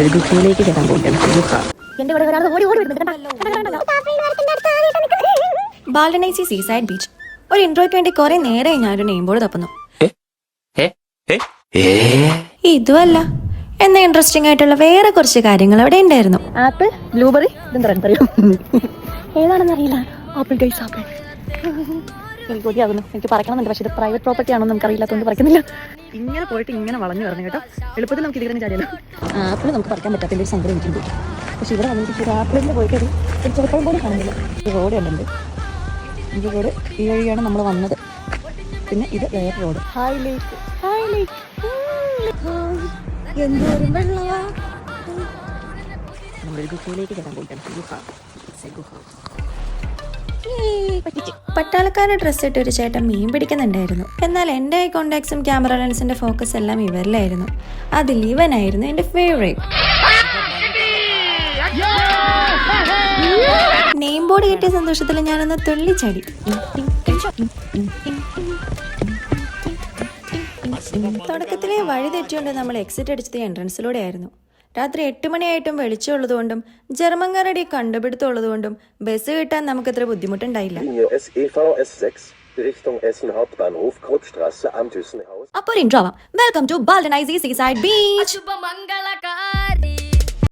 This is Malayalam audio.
നമ്മളൊരു ഗുഹയിലേക്ക് കയറാൻ പോയിട്ടാണ് ഗുഹ. എന്റെ കൂടെ ഒരാൾ ഓടി ഓടി? ബാൽഡനൈസി സീസൈഡ് ബീച്ച് ഒരു ഇൻട്രോയ്ക്ക് വേണ്ടി കുറെ നേരെ ഞാനൊരു നെയിം ബോർഡ് തപ്പുന്നു. ഇതുമല്ല. എന്ന ഇൻട്രസ്റ്റിംഗ് ആയിട്ടുള്ള വേറെ കുറച്ച് കാര്യങ്ങൾ അവിടെ ഉണ്ടായിരുന്നു. ആപ്പിൾ ബ്ലൂബെറി ഇതെന്താ അറിയോ ഏതാണെന്ന് അറിയില്ല ആപ്പിൾ ഗൈസ് ആപ്പിൾ. എനിക്ക് കൊതിയാകുന്നു എനിക്ക് പറയണമെന്നുണ്ട് പക്ഷേ ഇത് പ്രൈവറ്റ് പ്രോപ്പർട്ടി ആണോ നമുക്ക് അറിയില്ലാത്തതുകൊണ്ട് പറയുന്നില്ല ഇങ്ങനെ പോയിട്ട് ഇങ്ങനെ വളഞ്ഞു വരണം കേട്ടോ. എളുപ്പത്തിൽ നമുക്ക് ഇതിൽ ചാടിയല്ലോ ആപ്പിൾ നമുക്ക് പറിക്കാൻ പറ്റാത്തതിന്റെ ഒരു സങ്കടം എനിക്കുണ്ട് പക്ഷേ ഇവിടെ വന്നിട്ട് ഒരു ആപ്പിളിൽ പോയിട്ട് ഒരു ചെറുപ്പം പോലും കാണുന്നില്ല. ഒരു റോഡ് കണ്ടുണ്ട്. ഈ റോഡ് ഈ വഴിയാണ് നമ്മൾ വന്നത്. പിന്നെ ഇത് വേറെ road high lake high lake എന്തോരം വെള്ളമാ നമ്മളൊരു ഗുഹയിലേക്ക് കയറാൻ പോയിട്ടാണ്. ഗുഹ. ഗുഹ. പട്ടാളക്കാരുടെ ഡ്രസ്സ് ഇട്ട് ഒരു ചേട്ടൻ മീൻ പിടിക്കുന്നുണ്ടായിരുന്നു. എന്നാൽ എന്റെ ഐ കോണ്ടാക്ട്സും ക്യാമറ ലെൻസിന്റെ ഫോക്കസ് എല്ലാം ഇവരിലായിരുന്നു. അതിൽ ഇവനായിരുന്നു എന്റെ ഫേവറേറ്റ് നെയിം ബോർഡ് കിട്ടിയ സന്തോഷത്തിൽ ഞാനൊന്ന് തുള്ളിച്ചാടി. തുടക്കത്തിലെ വഴി തെറ്റിയോണ്ട് നമ്മൾ എക്സിറ്റ് അടിച്ചത് എൻട്രൻസിലൂടെ ആയിരുന്നു രാത്രി എട്ട് മണിയായിട്ടും വെളിച്ചമുള്ളതുകൊണ്ടും ജർമ്മൻകാരുടെ കണ്ടുപിടുത്തമുള്ളതുകൊണ്ടും ബസ് കിട്ടാൻ നമുക്ക് നമുക്കത്ര ബുദ്ധിമുട്ടുണ്ടായില്ല. Richtung Essen Hauptbahnhof, അപ്പോൾ ഇൻട്രോവാം വെൽക്കം ടു ബാലനൈസി സീ സൈഡ് ബീച്ച് അശുഭമംഗളകാർ.